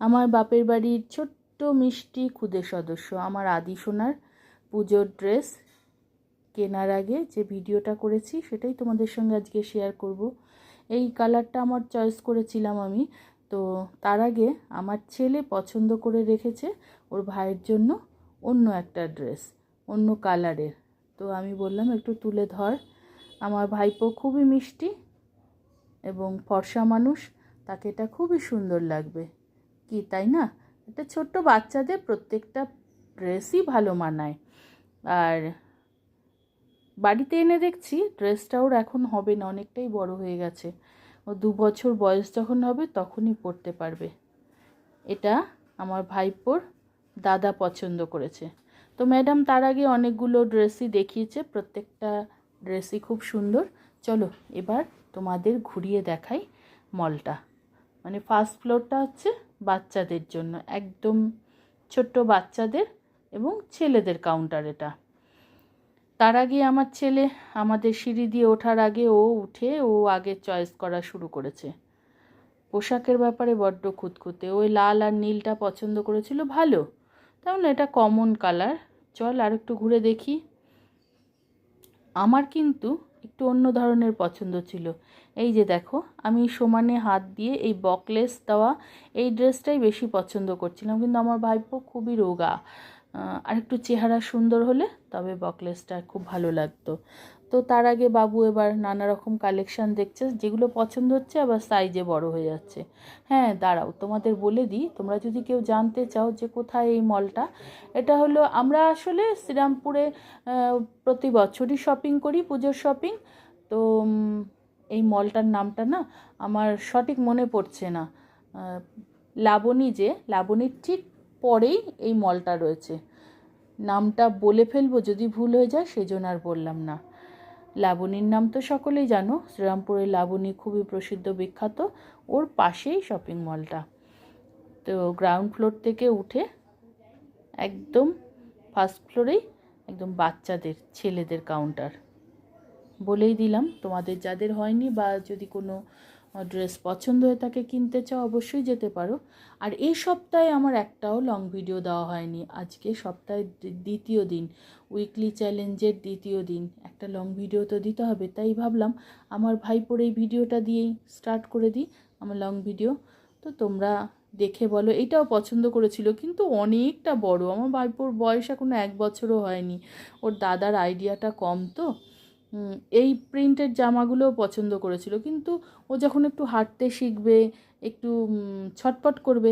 আমার বাপের বাড়ির ছোট্ট মিষ্টি খুদে সদস্য, আমার আদি সোনার পুজোর ড্রেস কেনার আগে যে ভিডিওটা করেছি সেটাই তোমাদের সঙ্গে আজকে শেয়ার করব। এই কালারটা আমার চয়েস করেছিলাম আমি। তো তার আগে আমার ছেলে পছন্দ করে রেখেছে ওর ভাইয়ের জন্য অন্য একটা ড্রেস, অন্য কালারের তো আমি বললাম, একটু তুলে ধর। আমার ভাইপো খুবই মিষ্টি এবং ফর্সা মানুষ, তাকে এটা খুবই সুন্দর লাগবে। কি, তাই না? একটা ছোট্ট বাচ্চাদের প্রত্যেকটা ড্রেসই ভালো মানায়। আর বাড়িতে এনে দেখছি ড্রেসটা ওর এখন হবে না, অনেকটাই বড় হয়ে গেছে। ও দু বছর বয়স যখন হবে তখনই পরতে পারবে। এটা আমার ভাইপোর দাদা পছন্দ করেছে। তো ম্যাডাম তার আগে অনেকগুলো ড্রেসই দেখিয়েছে, প্রত্যেকটা ড্রেসই খুব সুন্দর। চলো এবার তোমাদের ঘুরিয়ে দেখাই মলটা মানে ফার্স্ট ফ্লোরটা হচ্ছে বাচ্চাদের জন্য, একদম ছোট্ট বাচ্চাদের এবং ছেলেদের কাউন্টার এটা। তার আগে আমার ছেলে আমাদের সিঁড়ি দিয়ে ওঠার আগে ও উঠে ও আগে চয়েস করা শুরু করেছে। পোশাকের ব্যাপারে বড্ড খুঁতখুঁতে। ওই লাল আর নীলটা পছন্দ করেছিল, ভালো। তাহলে এটা কমন কালার চল আর একটু ঘুরে দেখি। আমার কিন্তু একটু অন্য ধরনের পছন্দ ছিল। এই যে দেখো, আমি সমানে হাত দিয়ে এই বকলেস দেওয়া এই ড্রেসটাই বেশি পছন্দ করছিলাম, কিন্তু আমার ভাইপো খুবই রোগা। আর একটু চেহারা সুন্দর হলে তবে বকলেসটা খুব ভালো লাগতো। তো তার আগে বাবু এবার নানা রকম কালেকশান দেখছে, যেগুলো পছন্দ হচ্ছে আবার সাইজে বড় হয়ে যাচ্ছে। হ্যাঁ দাঁড়াও, তোমাদের বলে দিই, তোমরা যদি কেউ জানতে চাও যে কোথায় এই মলটা এটা হলো আমরা আসলে শ্রীরামপুরে প্রতি বছরই শপিং করি, পুজোর শপিং তো এই মলটার নামটা না আমার সঠিক মনে পড়ছে না। লাবণী যে, লাবণীর ঠিক পরেই এই মলটা রয়েছে। নামটা বলে ফেলব, যদি ভুল হয়ে যায় সেজন্য আর বললাম না। লাবণীর নাম তো সকলেই জানো, শ্রীরামপুরের লাবণী খুবই প্রসিদ্ধ, বিখ্যাত। ওর পাশেই শপিং মলটা তো গ্রাউন্ড ফ্লোর থেকে উঠে একদম ফার্স্ট ফ্লোরেই একদম বাচ্চাদের, ছেলেদের কাউন্টার বলেই দিলাম, তোমাদের যাদের হয়নি বা যদি কোনো ড্রেস পছন্দ হয়ে থাকে কিনতে চাও, অবশ্যই যেতে পারো। আর এই সপ্তাহে আমার একটাও লং ভিডিও দেওয়া হয়নি। আজকে সপ্তাহের দ্বিতীয় দিন। উইকলি চ্যালেঞ্জের দ্বিতীয় দিন। একটা লং ভিডিও তো দিতে হবে, তাই ভাবলাম আমার ভাইপোর এই ভিডিওটা দিয়েই স্টার্ট করে দিই আমার লং ভিডিও তো তোমরা দেখে বলো, এটাও পছন্দ করেছিল, কিন্তু অনেকটা বড়। আমার ভাইপোর বয়স এখনও এক বছরও হয়নি। ওর দাদার আইডিয়াটা কম তো। এই প্রিন্টের জামাগুলোও পছন্দ করেছিল। কিন্তু ও যখন একটু হাঁটতে শিখবে একটু ছটপট করবে